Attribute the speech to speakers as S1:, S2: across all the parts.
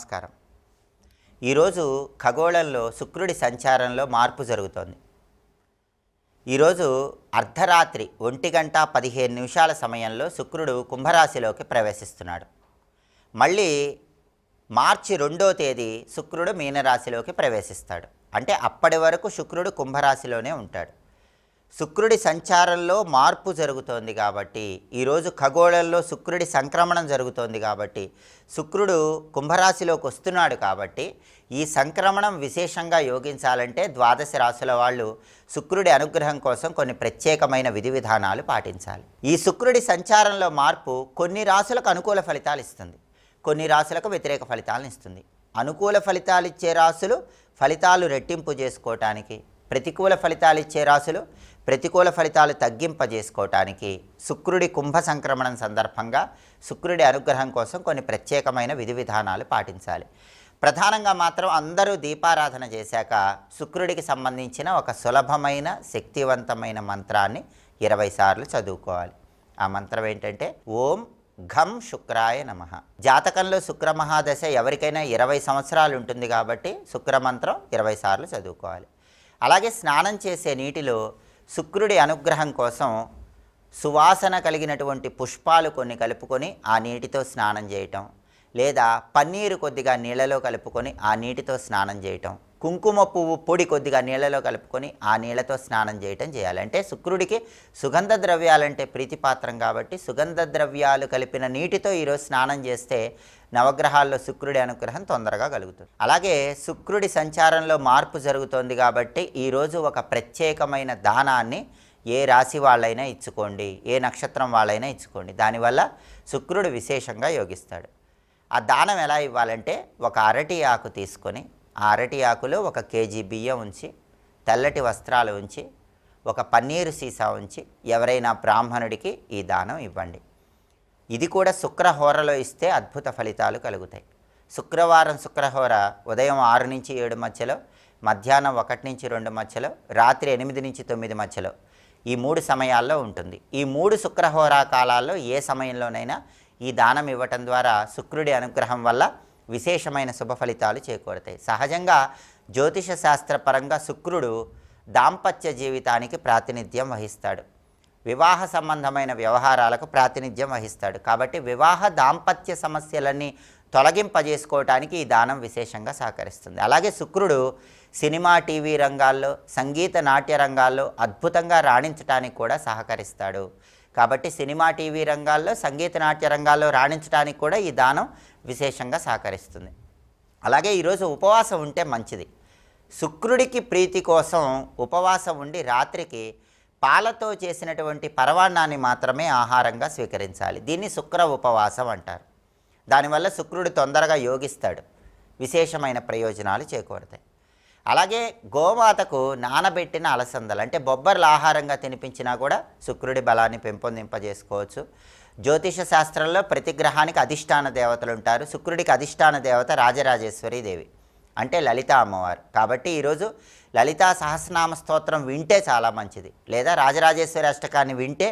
S1: నమస్కారం. ఈరోజు ఖగోళంలో శుక్రుడి సంచారంలో మార్పు జరుగుతోంది. ఈరోజు అర్ధరాత్రి ఒంటి గంట పదిహేను నిమిషాల సమయంలో శుక్రుడు కుంభరాశిలోకి ప్రవేశిస్తున్నాడు. మళ్ళీ మార్చి రెండో తేదీ శుక్రుడు మీనరాశిలోకి ప్రవేశిస్తాడు. అంటే అప్పటి వరకు శుక్రుడు కుంభరాశిలోనే ఉంటాడు. శుక్రుడి సంచారంలో మార్పు జరుగుతోంది కాబట్టి ఈరోజు ఖగోళంలో శుక్రుడి సంక్రమణం జరుగుతోంది కాబట్టి శుక్రుడు కుంభరాశిలోకి వస్తున్నాడు కాబట్టి ఈ సంక్రమణం విశేషంగా యోగించాలంటే ద్వాదశ రాశుల వాళ్ళు శుక్రుడి అనుగ్రహం కోసం కొన్ని ప్రత్యేకమైన విధి విధానాలు పాటించాలి. ఈ శుక్రుడి సంచారంలో మార్పు కొన్ని రాశులకు అనుకూల ఫలితాలు ఇస్తుంది. కొన్ని రాశులకు వ్యతిరేక ఫలితాలను ఇస్తుంది. అనుకూల ఫలితాలు ఇచ్చే రాశులు ఫలితాలు రెట్టింపు చేసుకోవటానికి ప్రతికూల ఫలితాలు ఇచ్చే రాశులు ప్రతికూల ఫలితాలు తగ్గింపజేసుకోవటానికి శుక్రుడి కుంభ సంక్రమణం సందర్భంగా శుక్రుడి అనుగ్రహం కోసం కొన్ని ప్రత్యేకమైన విధి విధానాలు పాటించాలి. ప్రధానంగా మాత్రం అందరూ దీపారాధన చేశాక శుక్రుడికి సంబంధించిన ఒక సులభమైన శక్తివంతమైన మంత్రాన్ని ఇరవై సార్లు చదువుకోవాలి. ఆ మంత్రం ఏంటంటే ఓం ఘం శుక్రాయ నమ. జాతకంలో శుక్రమహాదశ ఎవరికైనా ఇరవై సంవత్సరాలు ఉంటుంది కాబట్టి శుక్రమంత్రం ఇరవై సార్లు చదువుకోవాలి. అలాగే స్నానం చేసే నీటిలో శుక్రుడి అనుగ్రహం కోసం సువాసన కలిగినటువంటి పుష్పాలు కొన్ని కలుపుకొని ఆ నీటితో స్నానం చేయటం లేదా పన్నీరు కొద్దిగా నీళ్ళలో కలుపుకొని ఆ నీటితో స్నానం చేయటం. కుంకుమ పువ్వు పొడి కొద్దిగా నీళ్ళలో కలుపుకొని ఆ నీళ్ళతో స్నానం చేయటం చేయాలి. అంటే శుక్రుడికి సుగంధ ద్రవ్యాలంటే ప్రీతిపాత్రం కాబట్టి సుగంధ ద్రవ్యాలు కలిపిన నీటితో ఈరోజు స్నానం చేస్తే నవగ్రహాల్లో శుక్రుడి అనుగ్రహం తొందరగా కలుగుతుంది. అలాగే శుక్రుడి సంచారంలో మార్పు జరుగుతోంది కాబట్టి ఈరోజు ఒక ప్రత్యేకమైన దానాన్ని ఏ రాశి వాళ్ళైనా ఇచ్చుకోండి ఏ నక్షత్రం వాళ్ళైనా ఇచ్చుకోండి. దానివల్ల శుక్రుడు విశేషంగా యోగిస్తాడు. ఆ దానం ఎలా ఇవ్వాలంటే ఒక అరటి ఆకు తీసుకొని ఆ అరటి ఆకులో ఒక కేజీ బియ్యం ఉంచి తెల్లటి వస్త్రాలు ఉంచి ఒక పన్నీరు సీసా ఉంచి ఎవరైనా బ్రాహ్మణుడికి ఈ దానం ఇవ్వండి. ఇది కూడా శుక్రహోరలో ఇస్తే అద్భుత ఫలితాలు కలుగుతాయి. శుక్రవారం శుక్రహోర ఉదయం ఆరు నుంచి ఏడు మధ్యలో మధ్యాహ్నం ఒకటి నుంచి రెండు మధ్యలో రాత్రి ఎనిమిది నుంచి తొమ్మిది మధ్యలో ఈ మూడు సమయాల్లో ఉంటుంది. ఈ మూడు శుక్రహోరా కాలాల్లో ఏ సమయంలోనైనా ఈ దానం ఇవ్వటం ద్వారా శుక్రుడి అనుగ్రహం వల్ల విశేషమైన శుభ ఫలితాలు చేకూరుతాయి. సహజంగా జ్యోతిష శాస్త్రపరంగా శుక్రుడు దాంపత్య జీవితానికి ప్రాతినిధ్యం వహిస్తాడు. వివాహ సంబంధమైన వ్యవహారాలకు ప్రాతినిధ్యం వహిస్తాడు. కాబట్టి వివాహ దాంపత్య సమస్యలన్నీ తొలగింపజేసుకోవటానికి ఈ దానం విశేషంగా సహకరిస్తుంది. అలాగే శుక్రుడు సినిమా టీవీ రంగాల్లో సంగీత నాట్య రంగాల్లో అద్భుతంగా రాణించడానికి కూడా సహకరిస్తాడు. కాబట్టి సినిమా టీవీ రంగాల్లో సంగీత నాట్య రంగాల్లో రాణించడానికి కూడా ఈ దానం విశేషంగా సహకరిస్తుంది. అలాగే ఈరోజు ఉపవాసం ఉంటే మంచిది. శుక్రుడికి ప్రీతి కోసం ఉపవాసం ఉండి రాత్రికి పాలతో చేసినటువంటి పరవాన్నాన్ని మాత్రమే ఆహారంగా స్వీకరించాలి. దీన్ని శుక్ర ఉపవాసం అంటారు. దానివల్ల శుక్రుడు తొందరగా యోగిస్తాడు. విశేషమైన ప్రయోజనాలు చేకూరుతాయి. అలాగే గోమాతకు నానబెట్టిన అలసందలు అంటే బొబ్బర్లు ఆహారంగా తినిపించినా కూడా శుక్రుడి బలాన్ని పెంపొందింపజేసుకోవచ్చు. జ్యోతిష శాస్త్రంలో ప్రతి గ్రహానికి అధిష్టాన దేవతలు ఉంటారు. శుక్రుడికి అధిష్టాన దేవత రాజరాజేశ్వరి దేవి అంటే లలిత అమ్మవారు. కాబట్టి ఈరోజు లలితా సహస్రనామ స్తోత్రం వింటే చాలా మంచిది. లేదా రాజరాజేశ్వరి అష్టకాన్ని వింటే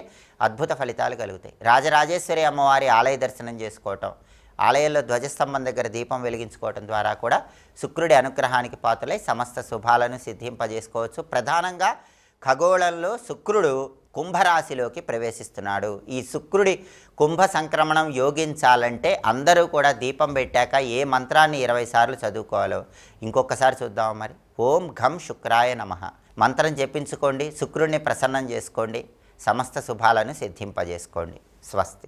S1: అద్భుత ఫలితాలు కలుగుతాయి. రాజరాజేశ్వరి అమ్మవారి ఆలయ దర్శనం చేసుకోవటం ఆలయంలో ధ్వజస్తంభం దగ్గర దీపం వెలిగించుకోవటం ద్వారా కూడా శుక్రుడి అనుగ్రహానికి పాత్రలై సమస్త శుభాలను సిద్ధింపజేసుకోవచ్చు. ప్రధానంగా ఖగోళంలో శుక్రుడు కుంభరాశిలోకి ప్రవేశిస్తున్నాడు. ఈ శుక్రుడి కుంభ సంక్రమణం యోగించాలంటే అందరూ కూడా దీపం పెట్టాక ఏ మంత్రాన్ని ఇరవై సార్లు చదువుకోవాలో. ఇంకొకసారి చూద్దాం మరి. ఓం ఘం శుక్రాయ నమ. మంత్రం చెప్పించుకోండి శుక్రుడిని ప్రసన్నం చేసుకోండి సమస్త శుభాలను సిద్ధింపజేసుకోండి. స్వస్తి.